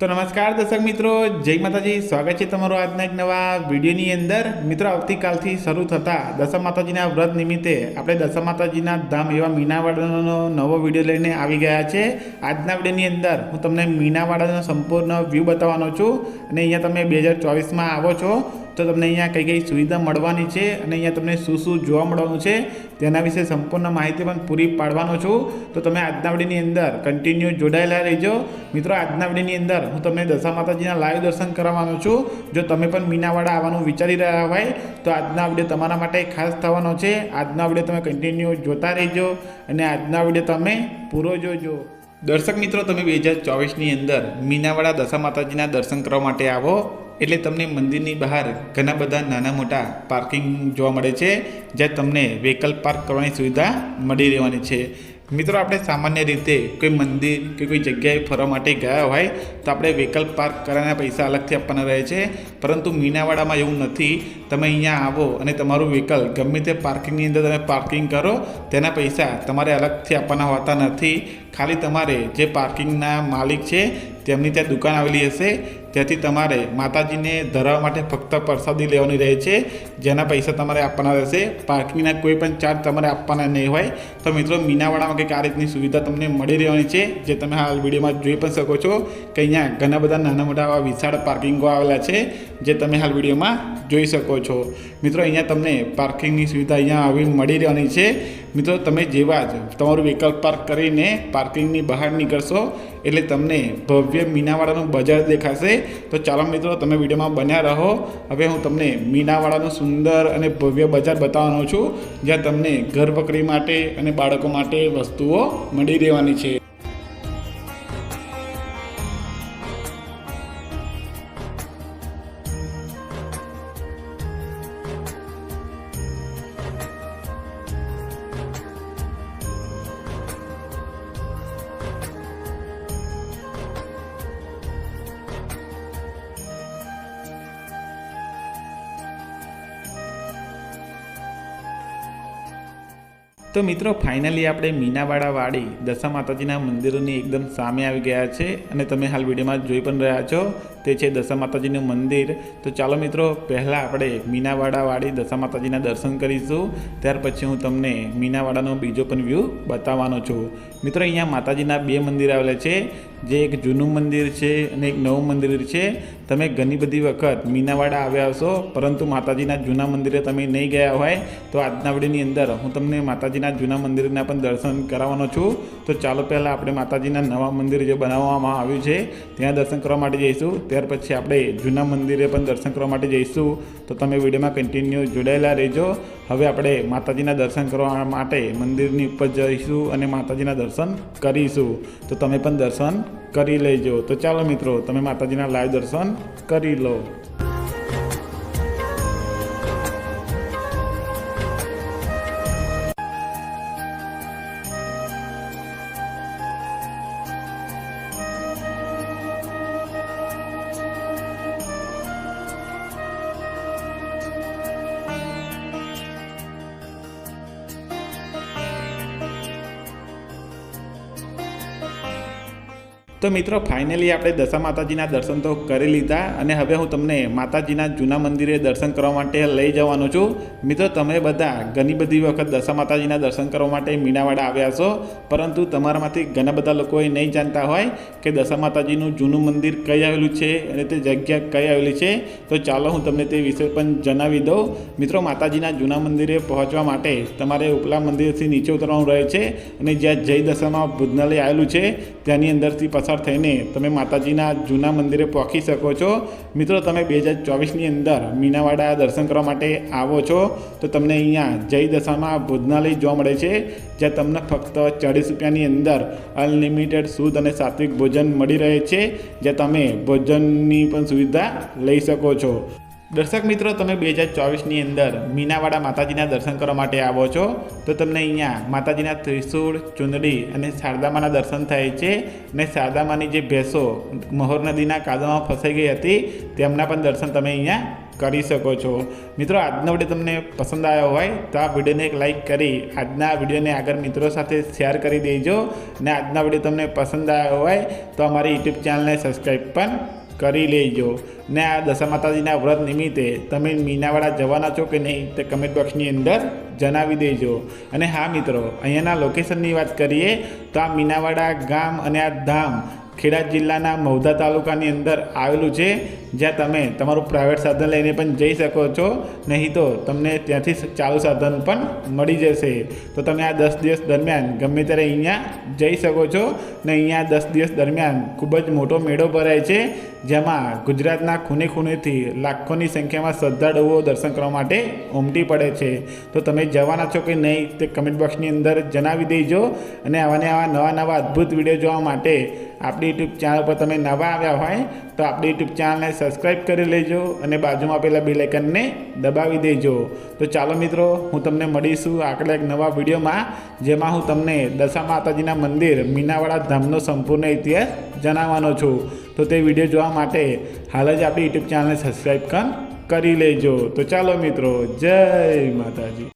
તો નમસ્કાર દર્શક મિત્રો, જય માતાજી. સ્વાગત છે તમારો આજના એક નવા વિડીયોની અંદર. મિત્રો, આવતીકાલથી શરૂ થતા દશા માતાજીના વ્રત નિમિત્તે આપણે દશા માતાજીના ધામ એવા મીનાવાડાનો નવો વીડિયો લઈને આવી ગયા છે. આજના વિડીયોની અંદર હું તમને મીનાવાડાનો સંપૂર્ણ વ્યૂ બતાવવાનો છું અને અહીંયા તમે બે હજાર ચોવીસમાં આવો છો. તો તમને અહીંયા કઈ કઈ સુવિધા મળવાની છે અને અહીંયા તમને શું શું જોવા મળવાનું છે તેના વિશે સંપૂર્ણ માહિતી પણ પૂરી પાડવાનો છું. તો તમે આજના વિડીયોની અંદર કન્ટિન્યુ જોડાયેલા રહેજો. મિત્રો આજના વિડીયોની અંદર હું તમને દશા માતાજીના લાઈવ દર્શન કરાવવાનો છું. જો તમે પણ મીનાવાડા આવવાનું વિચારી રહ્યા હોય, તો આજના વીડિયો તમારા માટે ખાસ થવાનો છે. આજના વીડિયો તમે કન્ટિન્યુ જોતા રહેજો અને આજના વીડિયો તમે પૂરો જોજો. દર્શક મિત્રો, તમે બે હજાર ચોવીસની અંદર મીનાવાડા દશા માતાજીના દર્શન કરવા માટે આવો. એટલે તમને મંદિરની બહાર ઘણા બધા નાના મોટા પાર્કિંગ જોવા મળે છે, જ્યાં તમને વ્હીકલ પાર્ક કરવાની સુવિધા મળી રહેવાની છે. મિત્રો, આપણે સામાન્ય રીતે કોઈ મંદિર કે કોઈ જગ્યાએ ફરવા માટે ગયા હોય, તો આપણે વ્હીકલ પાર્ક કરવાના પૈસા અલગથી આપવાના રહે છે. પરંતુ મીનાવાડામાં એવું નથી. તમે અહીંયા આવો અને તમારું વ્હીકલ ગમે તે પાર્કિંગની અંદર તમે પાર્કિંગ કરો, તેના પૈસા તમારે અલગથી આપવાના હોતા નથી. ખાલી તમારે જે પાર્કિંગના માલિક છે, તેમની ત્યાં દુકાન આવેલી હશે. ત્યાંથી તમારે માતાજીને ધરાવવા માટે ફક્ત પ્રસાદી લેવાની રહે છે. જેના પૈસા તમારે આપવાના રહેશે. પાર્કિંગના કોઈ પણ ચાર્જ તમારે આપવાના નહીં હોય. તો મિત્રો, મીનાવાડામાં કંઈક આ રીતની સુવિધા તમને મળી રહેવાની છે, જે તમે હાલ વિડીયોમાં જોઈ પણ શકો છો કે અહીંયા ઘણા બધા નાના મોટા આવા વિશાળ પાર્કિંગો આવેલા છે, જે તમે હાલ વિડીયોમાં જોઈ શકો છો. મિત્રો, અહીંયા તમને પાર્કિંગની સુવિધા અહીંયા આવી મળી રહેવાની છે. મિત્રો, તમે જેવા જ તમારું વ્હીકલ પાર્ક કરીને પાર્કિંગની બહાર નીકળશો, એટલે તમને ભવ્ય મીનાવાડાનું બજાર દેખાશે. તો ચાલો મિત્રો, તમે વિડીયોમાં બન્યા રહો. હવે હું તમને મીનાવાડાનું સુંદર અને ભવ્ય બજાર બતાવવાનો છું, જ્યાં તમને ઘર વકરી માટે અને બાળકો માટે વસ્તુઓ મળી રહેવાની છે. તો મિત્રો ફાઇનલી આપણે મીનાવાડા વાડી દશા માતાજીના મંદિરોની એકદમ સામે આવી ગયા છે અને તમે હાલ વિડીયોમાં જોઈ પણ રહ્યા છો. તે છે દશા માતાજીનું મંદિર. તો ચાલો મિત્રો, પહેલાં આપણે મીનાવાડાવાળી દશા માતાજીના દર્શન કરીશું. ત્યાર પછી હું તમને મીનાવાડાનો બીજો પણ વ્યૂ બતાવવાનો છું. મિત્રો, અહીંયા માતાજીના બે મંદિર આવેલા છે. જે એક જૂનું મંદિર છે અને એક નવું મંદિર છે. તમે ઘણી બધી વખત મીનાવાડા આવ્યા હશો, પરંતુ માતાજીના જૂના મંદિરે તમે નહીં ગયા હોય, તો આજના વિડીયોની અંદર હું તમને માતાજીના જૂના મંદિરના પણ દર્શન કરાવવાનો છું. તો ચાલો પહેલાં આપણે માતાજીના નવા મંદિર જે બનાવવામાં આવ્યું છે, ત્યાં દર્શન કરવા માટે જઈશું. ત્યાર પછી આપણે જૂના મંદિરે પણ દર્શન કરવા માટે જઈશું. તો તમે વિડીયોમાં કન્ટિન્યુ જોડાયેલા રહેજો. હવે આપણે માતાજીના દર્શન કરવા માટે મંદિરની ઉપર જઈશું અને માતાજીના દર્શન કરીશું. તો તમે પણ દર્શન કરી લેજો. તો ચાલો મિત્રો, તમે માતાજીના લાઈવ દર્શન કરી લો. તો મિત્રો ફાઇનલી આપણે દશા માતાજીના દર્શન તો કરી લીધા અને હવે હું તમને માતાજીના જૂના મંદિરે દર્શન કરવા માટે લઈ જવાનો છું. મિત્રો, તમે બધા ઘણી બધી વખત દશા માતાજીના દર્શન કરવા માટે મીનાવાડા આવ્યા છો, પરંતુ તમારામાંથી ઘણા બધા લોકોએ નહીં જાણતા હોય કે દશા માતાજીનું જૂનું મંદિર કઈ આવેલું છે અને તે જગ્યા કઈ આવેલી છે. તો ચાલો હું તમને તે વિશે પણ જણાવી દઉં. મિત્રો, માતાજીના જૂના મંદિરે પહોંચવા માટે તમારે ઉપલા મંદિરથી નીચે ઉતરવાનું રહે છે અને જ્યાં જય દશામાં ભોજનાલય આવેલું છે, ત્યાંની અંદરથી પસાર થઈને તમે માતાજીના જૂના મંદિરે પહોંચી શકો છો. મિત્રો, તમે બે હજાર ચોવીસની અંદર મીનાવાડા દર્શન કરવા માટે આવો છો, તો તમને અહીંયા જય દશામાં ભોજનાલય જોવા મળે છે, જ્યાં તમને ફક્ત ચાળીસ રૂપિયાની અંદર અનલિમિટેડ શુદ્ધ અને સાત્વિક ભોજન મળી રહે છે, જ્યાં તમે ભોજનની પણ સુવિધા લઈ શકો છો. દર્શક મિત્રો, તમે બે હજાર ચોવીસની અંદર મીનાવાડા માતાજીના દર્શન કરવા માટે આવો છો, તો તમને અહીંયા માતાજીના ત્રિશૂળ, ચુંદડી અને શારદામાના દર્શન થાય છે અને શારદામાની જે ભેંસો મહોર નદીના કાદવમાં ફસાઈ ગઈ હતી, તેમના પણ દર્શન તમે અહીંયા કરી શકો છો. મિત્રો, આજનો વીડિયો તમને પસંદ આવ્યો હોય, તો આ વિડીયોને એક લાઇક કરી, આજના વિડીયોને આગળ મિત્રો સાથે શેર કરી દેજો. અને આજના વીડિયો તમને પસંદ આવ્યો હોય, તો અમારી યુટ્યુબ ચેનલને સબસ્ક્રાઈબ પણ કરી લેજો. ને આ દશા માતાજીના વ્રત નિમિત્તે તમે મીનાવાડા જવાના છો કે નહીં તે કમેન્ટ બોક્સની અંદર જણાવી દેજો. અને હા મિત્રો, અહીંયાના લોકેશનની વાત કરીએ તો આ મીનાવાડા ગામ અને આ ધામ ખેડા જિલ્લાના મૌધા તાલુકાની અંદર આવેલું છે. જ્યાં તમે તમારું પ્રાઇવેટ સાધન લઈને પણ જઈ શકો છો, નહીં તો તમને ત્યાંથી ચાલુ સાધન પણ મળી જશે. તો તમે આ દસ દિવસ દરમિયાન ગમે ત્યારે અહીંયા જઈ શકો છો ને અહીંયા દસ દિવસ દરમિયાન ખૂબ જ મોટો મેળો ભરાય છે, જેમાં ગુજરાતના ખૂને ખૂનેથી લાખોની સંખ્યામાં શ્રદ્ધાળુઓ દર્શન કરવા માટે ઉમટી પડે છે. તો તમે જવાના છો કે નહીં તે કમેન્ટ બોક્સની અંદર જણાવી દેજો અને આવા ને આવા નવા નવા અદ્ભુત વીડિયો જોવા માટે આપણી યુટ્યુબ ચેનલ પર તમે નવા આવ્યા હોય તો આપણી યુટ્યુબ ચેનલને સબસ્ક્રાઈબ કરી લેજો અને બાજુમાં આપેલા બે આઇકનને દબાવી દેજો. તો ચાલો મિત્રો, હું તમને મળીશું આગળ એક નવા વિડીયોમાં, જેમાં હું તમને દશા માતાજીના મંદિર, મીનાવાડા ધામનો સંપૂર્ણ ઇતિહાસ જણાવવાનો છું. તો તે વીડિયો જોવા માટે હાલ જ આપણી યુટ્યુબ ચેનલને સબસ્ક્રાઈબ કરી લેજો. તો ચાલો મિત્રો, જય માતાજી.